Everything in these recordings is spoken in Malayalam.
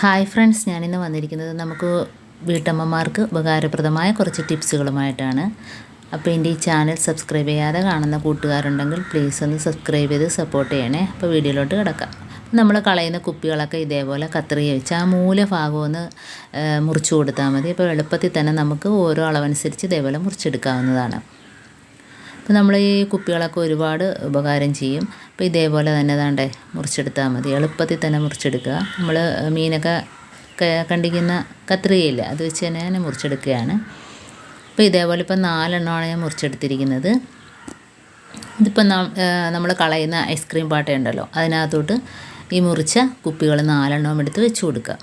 ഹായ് ഫ്രണ്ട്സ് ഞാനിന്ന് വന്നിരിക്കുന്നത് നമുക്ക് വീട്ടമ്മമാർക്ക് ഉപകാരപ്രദമായ കുറച്ച് ടിപ്സുകളുമായിട്ടാണ്. അപ്പോൾ എന്റെ ഈ ചാനൽ സബ്സ്ക്രൈബ് ചെയ്യാതെ കാണുന്ന കൂട്ടുകാരുണ്ടെങ്കിൽ പ്ലീസ് ഒന്ന് സബ്സ്ക്രൈബ് ചെയ്ത് സപ്പോർട്ട് ചെയ്യണേ. അപ്പോൾ വീഡിയോയിലോട്ട് കിടക്കാം. നമ്മൾ കളയുന്ന കുപ്പികളൊക്കെ ഇതേപോലെ കത്രിക വെച്ച് ആ മൂല ഭാഗം ഒന്ന് മുറിച്ച് കൊടുത്താൽ മതി. അപ്പോൾ എളുപ്പത്തിൽ തന്നെ നമുക്ക് ഓരോ അളവനുസരിച്ച് ഇതേപോലെ മുറിച്ചെടുക്കാവുന്നതാണ്. അപ്പോൾ നമ്മൾ ഈ കുപ്പികളൊക്കെ ഒരുപാട് ഉപകാരം ചെയ്യും. അപ്പോൾ ഇതേപോലെ തന്നെ താണ്ടേ മുറിച്ചെടുത്താൽ മതി. എളുപ്പത്തിൽ തന്നെ മുറിച്ചെടുക്കുക. നമ്മൾ മീനൊക്കെ കണ്ടിരിക്കുന്ന കത്രികയില്ല അത് വെച്ച് തന്നെ ഞാൻ മുറിച്ചെടുക്കുകയാണ്. അപ്പോൾ ഇതേപോലെ ഇപ്പം നാലെണ്ണമാണ് ഞാൻ മുറിച്ചെടുത്തിരിക്കുന്നത്. ഇതിപ്പോൾ നമ്മൾ കളയുന്ന ഐസ്ക്രീം പാട്ടയുണ്ടല്ലോ അതിനകത്തോട്ട് ഈ മുറിച്ച കുപ്പികൾ നാലെണ്ണവും എടുത്ത് വെച്ച് കൊടുക്കുക.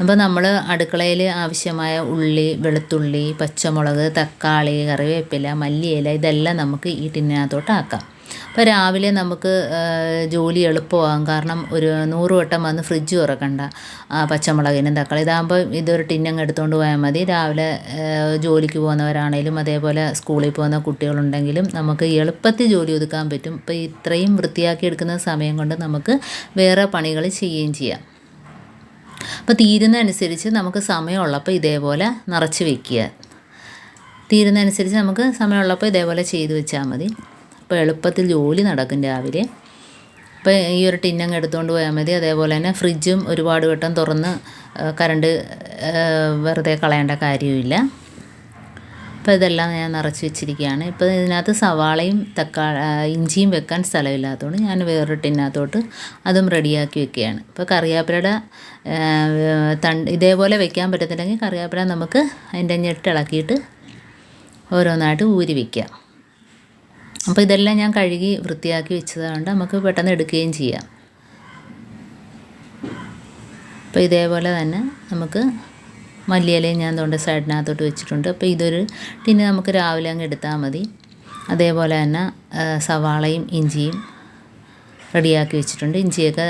അപ്പോൾ നമ്മൾ അടുക്കളയിൽ ആവശ്യമായ ഉള്ളി വെളുത്തുള്ളി പച്ചമുളക് തക്കാളി കറിവേപ്പില മല്ലിയില ഇതെല്ലാം നമുക്ക് ഈ ടിന്നിനകത്തോട്ട് ആക്കാം. അപ്പോൾ രാവിലെ നമുക്ക് ജോലി എളുപ്പമാകും. കാരണം ഒരു നൂറ് വട്ടം വന്ന് ഫ്രിഡ്ജ് തുറക്കണ്ട. പച്ചമുളകിനും തക്കാളി ഇതാകുമ്പോൾ ഇതൊരു ടിന്നങ്ങ് എടുത്തുകൊണ്ട് പോയാൽ മതി. രാവിലെ ജോലിക്ക് പോകുന്നവരാണേലും അതേപോലെ സ്കൂളിൽ പോകുന്ന കുട്ടികളുണ്ടെങ്കിലും നമുക്ക് എളുപ്പത്തിൽ ജോലി ഒതുക്കാൻ പറ്റും. ഇപ്പോൾ ഇത്രയും വൃത്തിയാക്കി എടുക്കുന്ന സമയം കൊണ്ട് നമുക്ക് വേറെ പണികൾ ചെയ്യുകയും ചെയ്യാം. അപ്പോൾ തീരുന്ന അനുസരിച്ച് നമുക്ക് സമയമുള്ളപ്പോൾ ഇതേപോലെ നിറച്ച് വെക്കുക. തീരുന്നതനുസരിച്ച് നമുക്ക് സമയമുള്ളപ്പോൾ ഇതേപോലെ ചെയ്ത് വെച്ചാൽ മതി. അപ്പോൾ എളുപ്പത്തിൽ ജോലി നടക്കും രാവിലെ. അപ്പോൾ ഈ ഒരു ടിന്നങ്ങ് എടുത്തുകൊണ്ട് പോയാൽ മതി. അതേപോലെ തന്നെ ഫ്രിഡ്ജും ഒരുപാട് വട്ടം തുറന്ന് കറണ്ട് വെറുതെ കളയേണ്ട കാര്യമില്ല അപ്പോൾ ഇതെല്ലാം ഞാൻ നിറച്ച് വെച്ചിരിക്കുകയാണ്. ഇപ്പോൾ ഇതിനകത്ത് സവാളയും തക്കാളി ഇഞ്ചിയും വെക്കാൻ സ്ഥലമില്ലാത്തതുകൊണ്ട് ഞാൻ വേറൊരു ടിന്നകത്തോട്ട് അതും റെഡിയാക്കി വെക്കുകയാണ്. ഇപ്പോൾ കറിവേപ്പിലയുടെ തണ്ട് ഇതേപോലെ വെക്കാൻ പറ്റത്തില്ലെങ്കിൽ കറിവേപ്പില നമുക്ക് അതിന്റെ ഞെട്ടിളക്കിയിട്ട് ഓരോന്നായിട്ട് ഊരി വയ്ക്കാം അപ്പോൾ ഇതെല്ലാം ഞാൻ കഴുകി വൃത്തിയാക്കി വെച്ചതുകൊണ്ട് നമുക്ക് പെട്ടെന്ന് എടുക്കുകയും ചെയ്യാം. അപ്പോൾ ഇതേപോലെ തന്നെ നമുക്ക് മല്ലിയിലയും ഞാൻ തൊണ്ട് സൈഡിനകത്തോട്ട് വെച്ചിട്ടുണ്ട്. അപ്പോൾ ഇതൊരു ടിന് നമുക്ക് രാവിലെ അങ്ങ് എടുത്താൽ മതി. അതേപോലെ തന്നെ സവാളയും ഇഞ്ചിയും റെഡിയാക്കി വെച്ചിട്ടുണ്ട്. ഇഞ്ചിയൊക്കെ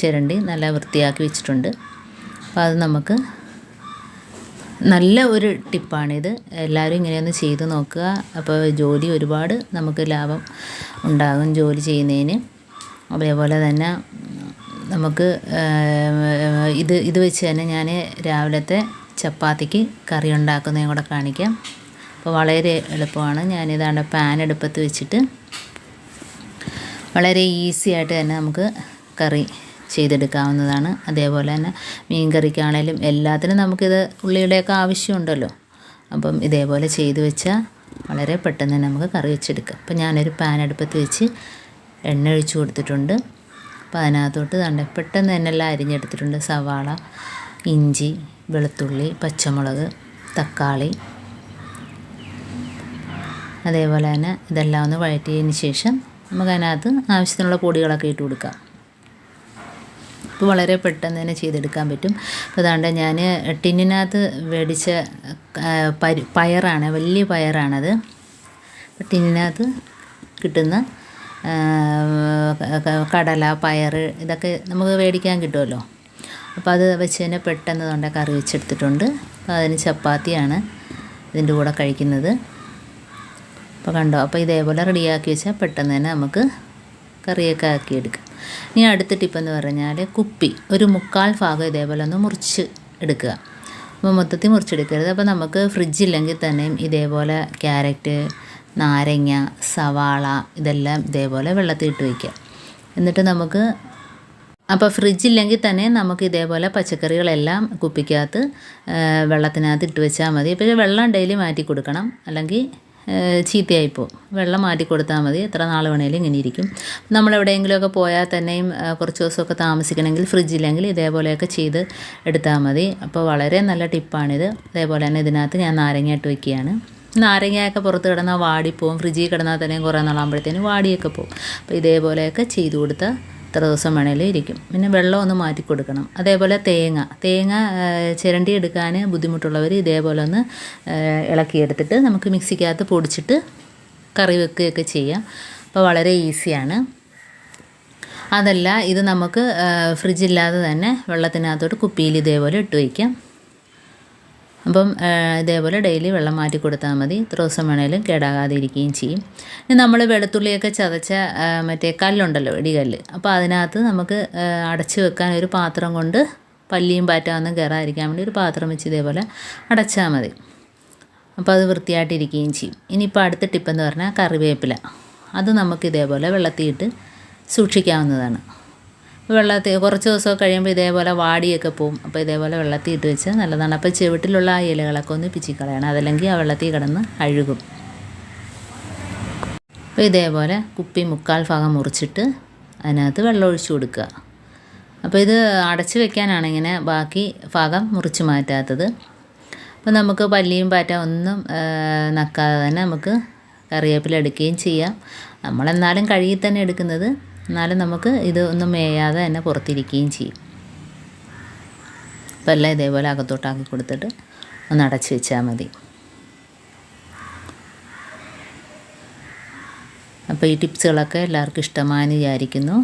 ചിരണ്ടി നല്ല വൃത്തിയാക്കി വെച്ചിട്ടുണ്ട്. അപ്പോൾ അത് നമുക്ക് നല്ല ഒരു ടിപ്പാണിത്. എല്ലാവരും ഇങ്ങനെയൊന്ന് ചെയ്ത് നോക്കുക. അപ്പോൾ ജോലി ഒരുപാട് നമുക്ക് ലാഭം ഉണ്ടാകും ജോലി ചെയ്യുന്നതിന്. അതേപോലെ തന്നെ നമുക്ക് ഇത് ഇത് വെച്ച് തന്നെ ഞാൻ രാവിലത്തെ ചപ്പാത്തിക്ക് കറി ഉണ്ടാക്കുന്നതും കൂടെ കാണിക്കാം. അപ്പോൾ വളരെ എളുപ്പമാണ്. ഞാനിതാണ്ട് പാൻ എടുപ്പത്ത് വെച്ചിട്ട് വളരെ ഈസി ആയിട്ട് തന്നെ നമുക്ക് കറി ചെയ്തെടുക്കാവുന്നതാണ്. അതേപോലെ തന്നെ മീൻ കറിക്കാണേലും എല്ലാത്തിനും നമുക്കിത് ഉള്ളിയുടെയൊക്കെ ആവശ്യമുണ്ടല്ലോ. അപ്പം ഇതേപോലെ ചെയ്ത് വെച്ചാൽ വളരെ പെട്ടെന്ന് തന്നെ നമുക്ക് കറി വെച്ചെടുക്കാം. അപ്പം ഞാനൊരു പാൻ അടുപ്പത്ത് വെച്ച് എണ്ണ ഒഴിച്ച് കൊടുത്തിട്ടുണ്ട്. അപ്പോൾ അതിനകത്തോട്ട് തണ്ട പെട്ടെന്ന് തന്നെ എല്ലാം അരിഞ്ഞെടുത്തിട്ടുണ്ട്. സവാള ഇഞ്ചി വെളുത്തുള്ളി പച്ചമുളക് തക്കാളി. അതേപോലെ തന്നെ ഇതെല്ലാം ഒന്ന് വഴറ്റിയതിന് ശേഷം നമുക്ക് അതിനകത്ത് ആവശ്യത്തിനുള്ള പൊടികളൊക്കെ ഇട്ട് കൊടുക്കാം. അപ്പോൾ വളരെ പെട്ടെന്ന് തന്നെ ചെയ്തെടുക്കാൻ പറ്റും. അതാണ്ട് ഞാൻ ടിന്നിനകത്ത് മേടിച്ച പയറാണ് വലിയ പയറാണത്. ടിന്നിനകത്ത് കിട്ടുന്ന കടല പയർ ഇതൊക്കെ നമുക്ക് മേടിക്കാൻ കിട്ടുമല്ലോ. അപ്പോൾ അത് വെച്ച് തന്നെ പെട്ടെന്ന് തൊണ്ട കറി വെച്ചെടുത്തിട്ടുണ്ട്. അപ്പോൾ അതിന് ചപ്പാത്തിയാണ് ഇതിന്റെ കൂടെ കഴിക്കുന്നത്. അപ്പോൾ കണ്ടോ അപ്പോൾ ഇതേപോലെ റെഡിയാക്കി വെച്ചാൽ പെട്ടെന്ന് തന്നെ നമുക്ക് കറിയൊക്കെ ആക്കിയെടുക്കാം. ഇനി അടുത്ത ടിപ്പെന്ന് പറഞ്ഞാൽ കുപ്പി. ഒരു മുക്കാൽ ഭാഗം ഇതേപോലെ ഒന്ന് മുറിച്ച് എടുക്കുക. അപ്പോൾ മൊത്തത്തിൽ മുറിച്ചെടുക്കരുത്. അപ്പോൾ നമുക്ക് ഫ്രിഡ്ജില്ലെങ്കിൽ തന്നെയും ഇതേപോലെ ക്യാരറ്റ് നാരങ്ങ സവാള ഇതെല്ലാം ഇതേപോലെ വെള്ളത്തിൽ ഇട്ട് വയ്ക്കുക. എന്നിട്ട് നമുക്ക് അപ്പോൾ ഫ്രിഡ്ജില്ലെങ്കിൽ തന്നെ നമുക്ക് ഇതേപോലെ പച്ചക്കറികളെല്ലാം കുപ്പിക്കകത്ത് വെള്ളത്തിനകത്ത് ഇട്ട് വെച്ചാൽ മതി. ഇപ്പോൾ വെള്ളം ഡെയിലി മാറ്റി കൊടുക്കണം. അല്ലെങ്കിൽ ആ, ചീത്തയായിപ്പോവും വെള്ളം മാറ്റി കൊടുത്താൽ മതി. എത്ര നാൾ വേണേലും ഇങ്ങനെ ഇരിക്കും. നമ്മൾ എവിടെയെങ്കിലുമൊക്കെ പോയാൽ തന്നെയും കുറച്ച് ദിവസമൊക്കെ താമസിക്കണമെങ്കിൽ ഫ്രിഡ്ജില്ലെങ്കിൽ ഇതേപോലെയൊക്കെ ചെയ്ത് എടുത്താൽ മതി. അപ്പോൾ വളരെ നല്ല ടിപ്പാണിത്. അതേപോലെ തന്നെ ഇതിനകത്ത് ഞാൻ നാരങ്ങ ഇട്ട് വയ്ക്കുകയാണ്. നാരങ്ങയൊക്കെ പുറത്ത് കിടന്നാൽ വാടിപ്പോവും. ഫ്രിഡ്ജിൽ കിടന്നാൽ തന്നെ കുറേ നാളാകുമ്പോഴത്തേനും വാടിയൊക്കെ പോകും അപ്പോൾ ഇതേപോലെയൊക്കെ ചെയ്തു കൊടുത്ത് എത്ര ദിവസം വേണേലും ഇരിക്കും. പിന്നെ വെള്ളം ഒന്ന് മാറ്റി കൊടുക്കണം. അതേപോലെ തേങ്ങ. തേങ്ങ ചിരണ്ടി എടുക്കാൻ ബുദ്ധിമുട്ടുള്ളവർ ഇതേപോലെ ഒന്ന് ഇളക്കിയെടുത്തിട്ട് നമുക്ക് മിക്സിക്കകത്ത് പൊടിച്ചിട്ട് കറി വെക്കുകയൊക്കെ ചെയ്യാം. അപ്പോൾ വളരെ ഈസിയാണ്. അതല്ല ഇത് നമുക്ക് ഫ്രിഡ്ജില്ലാതെ തന്നെ വെള്ളത്തിനകത്തോട്ട് കുപ്പിയിൽ ഇതേപോലെ ഇട്ട് വയ്ക്കാം. അപ്പം ഇതേപോലെ ഡെയിലി വെള്ളം മാറ്റി കൊടുത്താൽ മതി. ഇത്ര ദിവസം വേണേലും കേടാകാതെ ഇരിക്കുകയും ചെയ്യും. ഇനി നമ്മൾ വെളുത്തുള്ളിയൊക്കെ ചതച്ച മറ്റേ കല്ലുണ്ടല്ലോ ഇടികല്ല്. അപ്പോൾ അതിനകത്ത് നമുക്ക് അടച്ചു വെക്കാൻ ഒരു പാത്രം കൊണ്ട് പല്ലിയും പാറ്റാന്നും കയറാതിരിക്കാൻ വേണ്ടി ഒരു പാത്രം വെച്ച് ഇതേപോലെ അടച്ചാൽ മതി. അപ്പോൾ അത് വൃത്തിയായിട്ടിരിക്കുകയും ചെയ്യും. ഇനിയിപ്പോൾ അടുത്ത ടിപ്പെന്ന് പറഞ്ഞാൽ കറിവേപ്പില. അത് നമുക്ക് ഇതേപോലെ വെള്ളത്തിയിട്ട് സൂക്ഷിക്കാവുന്നതാണ്. വെള്ളത്തിൽ കുറച്ച് ദിവസമൊക്കെ കഴിയുമ്പോൾ ഇതേപോലെ വാടിയൊക്കെ പോവും. അപ്പോൾ ഇതേപോലെ വെള്ളത്തിൽ ഇട്ട് വെച്ച് നല്ലതാണ്. അപ്പോൾ ചുവട്ടിലുള്ള ആ ഇലകളൊക്കെ ഒന്ന് പിച്ചിക്കളയണം. അതല്ലെങ്കിൽ ആ വെള്ളത്തിൽ കിടന്ന് അഴുകും. അപ്പോൾ ഇതേപോലെ കുപ്പി മുക്കാൽ ഭാഗം മുറിച്ചിട്ട് അതിനകത്ത് വെള്ളം ഒഴിച്ചു കൊടുക്കുക. അപ്പോൾ ഇത് അടച്ചു വെക്കാനാണ് ഇങ്ങനെ ബാക്കി ഭാഗം മുറിച്ച് മാറ്റാത്തത്. അപ്പോൾ നമുക്ക് പല്ലിയും പാറ്റ ഒന്നും നക്കാതെ തന്നെ നമുക്ക് കറിവേപ്പില എടുക്കുകയും ചെയ്യാം. നമ്മളെന്നാലും കഴുകി തന്നെ എടുക്കുന്നത് എന്നാലും നമുക്ക് ഇത് ഒന്നും മേയാതെ തന്നെ പുറത്തിരിക്കുകയും ചെയ്യും. അപ്പം എല്ലാം ഇതേപോലെ അകത്തോട്ടാക്കി കൊടുത്തിട്ട് ഒന്ന് അടച്ച് വെച്ചാൽ മതി. അപ്പോൾ ഈ ടിപ്സുകളൊക്കെ എല്ലാവർക്കും ഇഷ്ടമായെന്ന് വിചാരിക്കുന്നു.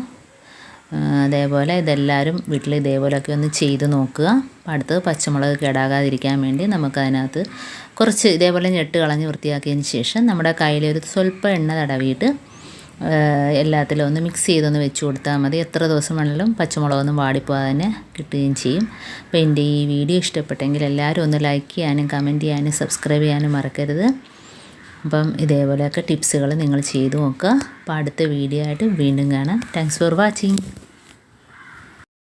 അതേപോലെ ഇതെല്ലാവരും വീട്ടിൽ ഇതേപോലെയൊക്കെ ഒന്ന് ചെയ്ത് നോക്കുക. അടുത്ത് പച്ചമുളക് കേടാകാതിരിക്കാൻ വേണ്ടി നമുക്കതിനകത്ത് കുറച്ച് ഇതേപോലെ ഞെട്ട് കളഞ്ഞ് വൃത്തിയാക്കിയതിന് ശേഷം നമ്മുടെ കയ്യിലൊരു സ്വല്പം എണ്ണ തടവിയിട്ട് എല്ലാത്തിലും ഒന്ന് മിക്സ് ചെയ്തൊന്ന് വെച്ച് കൊടുത്താൽ മതി. എത്ര ദിവസം വേണമെങ്കിലും പച്ചമുളകൊന്നും വാടിപ്പോകാതെ തന്നെ കിട്ടുകയും ചെയ്യും. അപ്പോൾ എന്റെ ഈ വീഡിയോ ഇഷ്ടപ്പെട്ടെങ്കിൽ എല്ലാവരും ഒന്ന് ലൈക്ക് ചെയ്യാനും കമന്റ് ചെയ്യാനും സബ്സ്ക്രൈബ് ചെയ്യാനും മറക്കരുത്. അപ്പം ഇതേപോലെയൊക്കെ ടിപ്സുകൾ നിങ്ങൾ ചെയ്തു നോക്കുക. അപ്പോൾ അടുത്ത വീഡിയോ ആയിട്ട് വീണ്ടും കാണാം. Thanks for watching